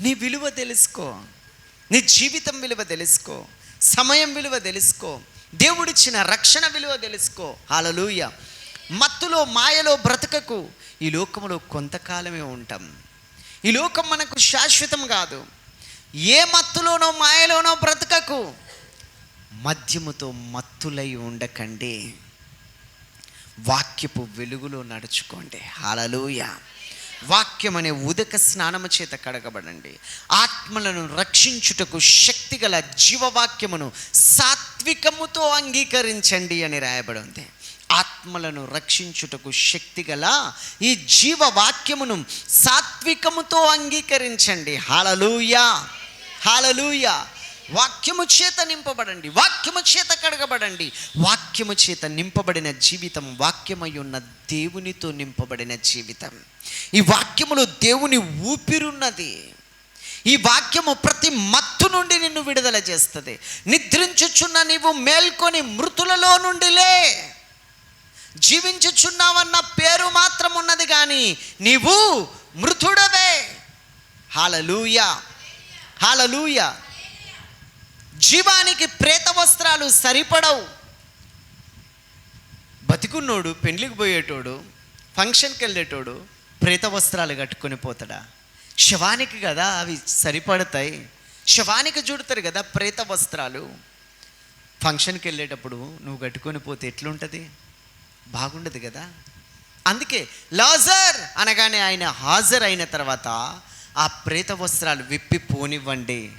నీ విలువ తెలుసుకో. నీ జీవితం విలువ తెలుసుకో. సమయం విలువ తెలుసుకో. దేవుడిచ్చిన రక్షణ విలువ తెలుసుకో. హాలలుయ మత్తులో మాయలో బ్రతకకు ఈ లోకంలో కొంతకాలమే ఉంటాం. ఈ లోకం మనకు శాశ్వతం కాదు. ఏ మత్తులోనో మాయలోనో బ్రతకకు మద్యముతో మత్తులై ఉండకండి. వాక్యపు వెలుగులో నడుచుకోండి. హాలలుయ వాక్యం అనే ఉదక స్నానము చేత కడగబడండి. ఆత్మలను రక్షించుటకు శక్తిగల జీవవాక్యమును సాత్వికముతో అంగీకరించండి అని రాయబడి ఉంది ఆత్మలను రక్షించుటకు శక్తిగల ఈ జీవవాక్యమును సాత్వికముతో అంగీకరించండి. హాలలుయా! హాలలుయా! వాక్యము చేత నింపబడండి వాక్యము చేత కడగబడండి. వాక్యము చేత నింపబడిన జీవితం వాక్యమై ఉన్న దేవునితో నింపబడిన జీవితం. ఈ వాక్యములో దేవుని ఊపిరున్నది. ఈ వాక్యము ప్రతి మత్తు నుండి నిన్ను విడుదల చేస్తుంది. నిద్రించుచున్న నీవు మేల్కొని మృతులలో నుండిలే జీవించుచున్నావన్న పేరు మాత్రం ఉన్నది కానీ నీవు మృతుడవే. హాలలూయ. హాలలూయ. జీవానికి ప్రేత వస్త్రాలు సరిపడవు. బతికున్నోడు పెండ్లికి పోయేటోడు ఫంక్షన్కి వెళ్ళేటోడు ప్రేత వస్త్రాలు కట్టుకొని పోతాడా? శవానికి కదా అవి సరిపడతాయి. శవానికి చూడతారు కదా ప్రేత వస్త్రాలు ఫంక్షన్కి వెళ్ళేటప్పుడు నువ్వు కట్టుకొని పోతే ఎట్లుంటుంది? బాగుండదు కదా. అందుకే లాజర్ అనగానే ఆయన హాజరైన అయిన తర్వాత ఆ ప్రేత వస్త్రాలు విప్పి పోనివ్వండి.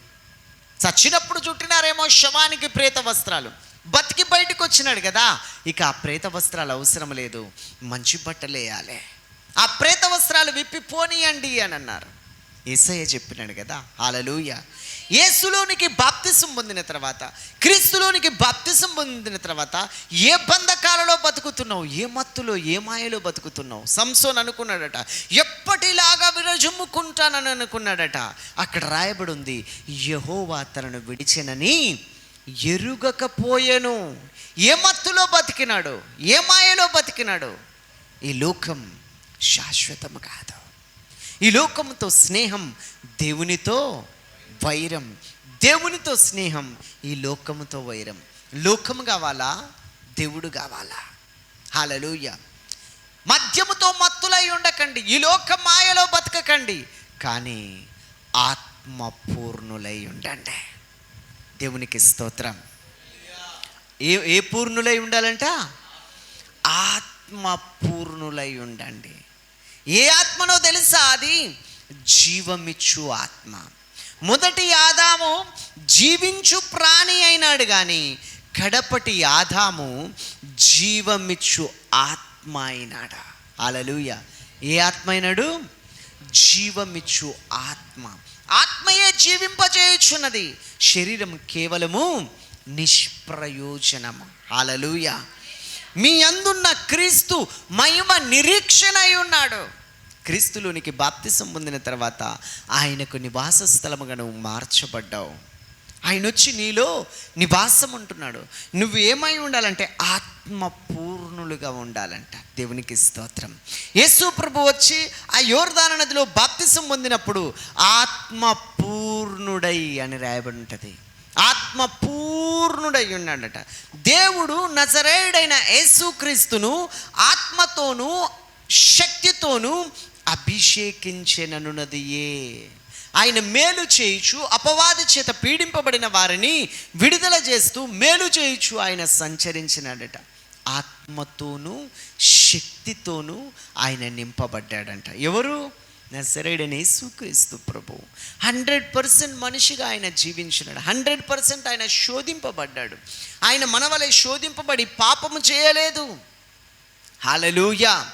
చచ్చినప్పుడు చుట్టినారేమో శవానికి ప్రేత వస్త్రాలు. బతికి బయటకు వచ్చినాడు కదా ఇక ఆ ప్రేత వస్త్రాలు అవసరం లేదు. మంచి బట్టలు వేయాలి. ఆ ప్రేత వస్త్రాలు విప్పి పోనీయండి అని అన్నారు. ఏసయ్య చెప్పినాడు కదా హాలలుయ. యేసులోనికి బాప్తిసం పొందిన తర్వాత క్రీస్తులోనికి బాప్తిసం పొందిన తర్వాత ఏ బంధకాలలో బతుకుతున్నావు? ఏ మత్తులో ఏ మాయలో బతుకుతున్నావు? సంసోన్ అనుకున్నాడట. ఎప్పటిలాగా విరజుమ్ముకుంటానని అనుకున్నాడట. అక్కడ రాయబడి ఉంది యహోవా తనను విడిచెనని ఎరుగకపోయెను. ఏ మత్తులో బతికినాడు? ఏ మాయలో బతికినాడు? ఈ లోకం శాశ్వతం కాదు. ఈ లోకంతో స్నేహం దేవునితో వైరం దేవునితో స్నేహం ఈ లోకముతో వైరం. లోకము కావాలా? దేవుడు కావాలా? హాలలుయ మద్యముతో మత్తులై ఉండకండి. ఈ లోక మాయలో బతకకండి. కానీ ఆత్మ పూర్ణులై ఉండండి. దేవునికి స్తోత్రం. ఏ ఏ పూర్ణులై ఉండాలంట? ఆత్మ పూర్ణులై ఉండండి. ఏ ఆత్మనో తెలుసా అది? జీవమిచ్చు ఆత్మ. మొదటి ఆదాము జీవించు ప్రాణి అయినాడు కానీ కడపటి ఆదాము జీవమిచ్చు ఆత్మ అయినాడా. అలలుయ ఏ ఆత్మ అయినాడు? జీవమిచ్చు ఆత్మ. ఆత్మయే జీవింపజేయుచున్నది. శరీరం కేవలము నిష్ప్రయోజనము. అలలుయ మీ అందున్న క్రీస్తు మహిమ నిరీక్షణ అయి ఉన్నాడు. క్రీస్తులోనికి బాప్తిసం పొందిన తర్వాత ఆయనకు నివాస స్థలముగా నువ్వు మార్చబడ్డావు. ఆయన వచ్చి నీలో నివాసం ఉంటున్నాడు. నువ్వు ఏమై ఉండాలంటే ఆత్మపూర్ణులుగా ఉండాలంట. దేవునికి స్తోత్రం. యేసు ప్రభు వచ్చి ఆ యోర్దాన నదిలో బాప్తిసం పొందినప్పుడు ఆత్మ పూర్ణుడై అని రాయబడి ఉంటుంది ఆత్మ పూర్ణుడై ఉన్నాడట. దేవుడు నజరేయుడైన యేసుక్రీస్తును ఆత్మతోనూ శక్తితోనూ అభిషేకించెననున్నది ఏ ఆయన మేలు చేయుచు అపవాది చేత పీడింపబడిన వారిని విడుదల చేస్తూ మేలు చేయుచు ఆయన సంచరించినాడట. ఆత్మతోనూ శక్తితోనూ ఆయన నింపబడ్డాడంట. ఎవరు? నజరేడని యేసుక్రీస్తు ప్రభు. హండ్రెడ్ పర్సెంట్ మనిషిగా ఆయన జీవించినాడు. హండ్రెడ్ పర్సెంట్ ఆయన శోధింపబడ్డాడు. ఆయన మనవలే శోధింపబడి పాపము చేయలేదు. హాలలుయా!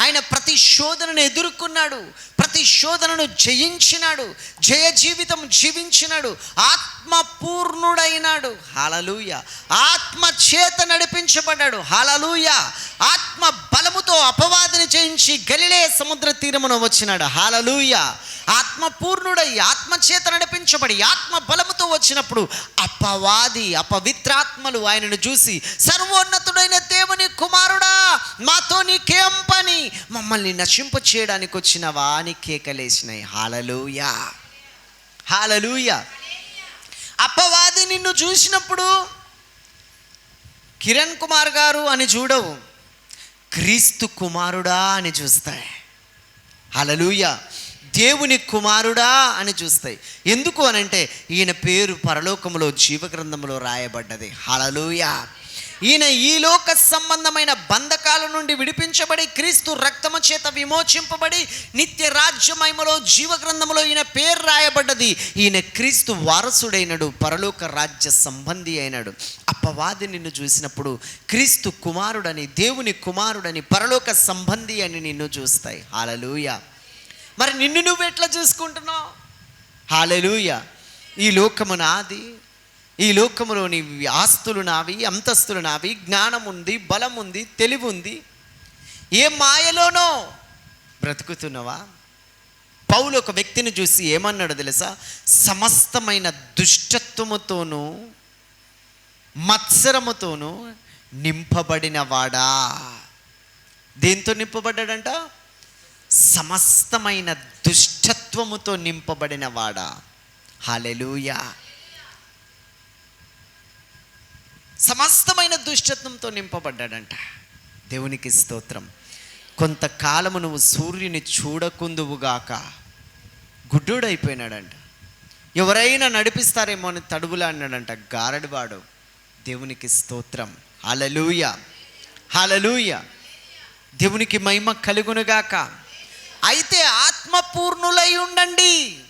ఆయన ప్రతి శోధనను ఎదుర్కొన్నాడు ప్రతి శోధనను జయించినాడు జయ జీవితం జీవించినాడు ఆత్మ పూర్ణుడైనాడు హాలలుయ. ఆత్మ చేత నడిపించబడ్డాడు. హాలలుయ. ఆత్మ జయించి గలిలే సముద్ర తీరమున వచ్చినాడు. హాలలూయ ఆత్మ పూర్ణుడై ఆత్మ చేత నడిపించబడి ఆత్మ బలముతో వచ్చినప్పుడు అపవాది అపవిత్రాత్మలు ఆయనను చూసి సర్వోన్నతుడైన దేవుని కుమారుడా మాతో నీకేం పని మమ్మల్ని నశింప చేయడానికి వచ్చినవా? అని కేకలేసినాయి. హాలలూయ హాలలూయ అపవాది నిన్ను చూసినప్పుడు కిరణ్ కుమార్ గారు అని చూడవు. క్రీస్తు కుమారుడా అని చూస్తాయి. హలలుయ దేవుని కుమారుడా అని చూస్తాయి. ఎందుకు అనంటే ఈయన పేరు పరలోకములో జీవగ్రంథంలో రాయబడ్డది. హలలుయా ఈయన ఈ లోక సంబంధమైన బంధకాల నుండి విడిపించబడి క్రీస్తు రక్తము చేత విమోచింపబడి నిత్య రాజ్యమయములో జీవగ్రంథములో ఈయన పేరు రాయబడ్డది. ఈయన క్రీస్తు వారసుడైనడు పరలోక రాజ్య సంబంధి అయినాడు. అప్పవాది నిన్ను చూసినప్పుడు క్రీస్తు కుమారుడని దేవుని కుమారుడని పరలోక సంబంధి అని నిన్ను చూస్తాయి. హాలలుయ మరి నిన్ను నువ్వు ఎట్లా చూసుకుంటున్నావు? హాలలుయ ఈ లోకము నాది ఈ లోకములోని ఆస్తులు నావి అంతస్తులు నావి జ్ఞానం ఉంది బలం ఉంది తెలివి ఉంది ఏ మాయలోనో బ్రతుకుతున్నావా? పౌలు ఒక వ్యక్తిని చూసి ఏమన్నాడు తెలుసా? సమస్తమైన దుష్టత్వముతోనూ మత్సరముతోనూ నింపబడినవాడా దేంతో నింపబడ్డాడంట? సమస్తమైన దుష్టత్వముతో నింపబడినవాడా హాలెలుయా సమస్తమైన దుష్టత్వంతో నింపబడ్డాడంట. దేవునికి స్తోత్రం. కొంతకాలము నువ్వు సూర్యుని చూడకుందువుగాక గుడ్డుడైపోయినాడంట. ఎవరైనా నడిపిస్తారేమో అని తడువులా అన్నాడంట గారడివాడు. దేవునికి స్తోత్రం. హలలూయ హలలూయ దేవునికి మహిమ కలుగునుగాక అయితే ఆత్మపూర్ణులై ఉండండి.